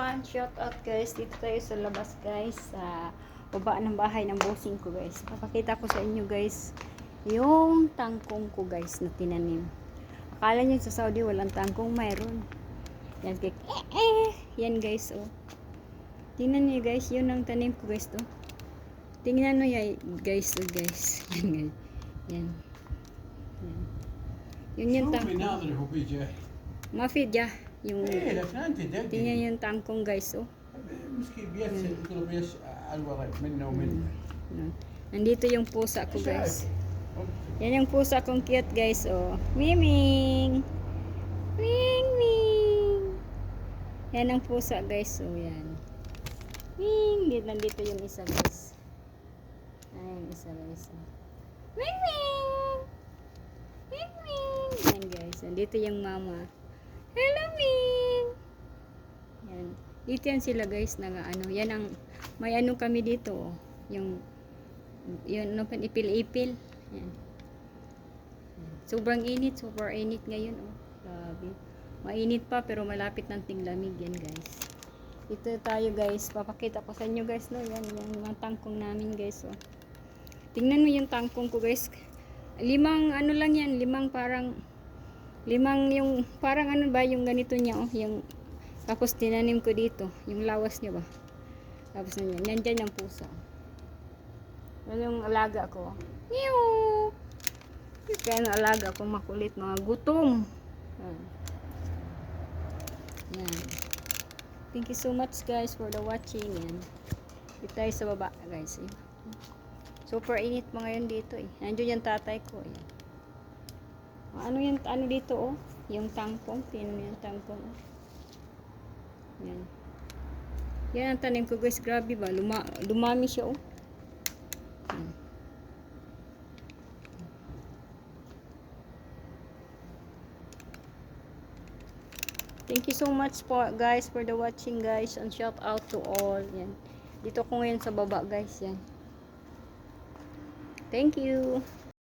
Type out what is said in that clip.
One shout out guys, dito tayo sa labas guys sa baba ng bahay ng bossing ko guys. Papakita ko sa inyo guys yung tangkong ko guys na tinanim. Akala niyo sa Saudi walang tangkong, mayroon. Yan guys. Eh, eh. Yan guys oh. Tingnan niyo guys, yun ang tanim ko guys to. Tingnan niyo guys oh guys. Yan guys. Yan. Yan. Yun yung tangkong. Mafid ya. Yung tingnan yung tangkong guys oh. Hmm. Nandito yung pusa ko guys. Yan yung pusa kong cute guys oh. Miming. Ming ming. Yan ang pusa guys oh yan. Ming. Dito nandito yung isa guys. Ayan isa guys. Oh. Ming ming. Ming ming. Yan guys. Nandito yung mama. Dito yan sila guys na ano. Yan ang, may ano kami dito, oh. Yung, yun, ano pa, ipil-ipil. Yan. Sobrang init, super init ngayon, oh. Grabe. Mainit pa pero malapit ng tinglamig yan, guys. Ito tayo, guys. Papakita ko sa inyo, guys, no. Yan, yung mga tangkong namin, guys, oh. Tingnan mo yung tangkong ko, guys. Limang, ano lang yan, limang parang, limang yung, parang ano ba, yung ganito niya, oh. Yung, tapos tinanim ko dito, yung lawas niya ba. Tapos na yan, nandyan yung pusa. Yan yung alaga ko. Meow! Kaya ang alaga ko makulit, mga gutom. Yan. Yan. Thank you so much guys for the watching. Yan. Dito tayo sa baba guys. Eh. Super init mo ngayon dito eh. Nandiyo yung tatay ko. Eh. Ano yung ano dito oh? Yung tangkong. Mo yung tangkong. Oh. Yan. Yan ang tanim ko guys. Grabe ba? Luma lumami siya oh. Thank you so much po guys for the watching guys and shout out to all. Yan. Dito ko ngayon sa baba guys yan. Thank you.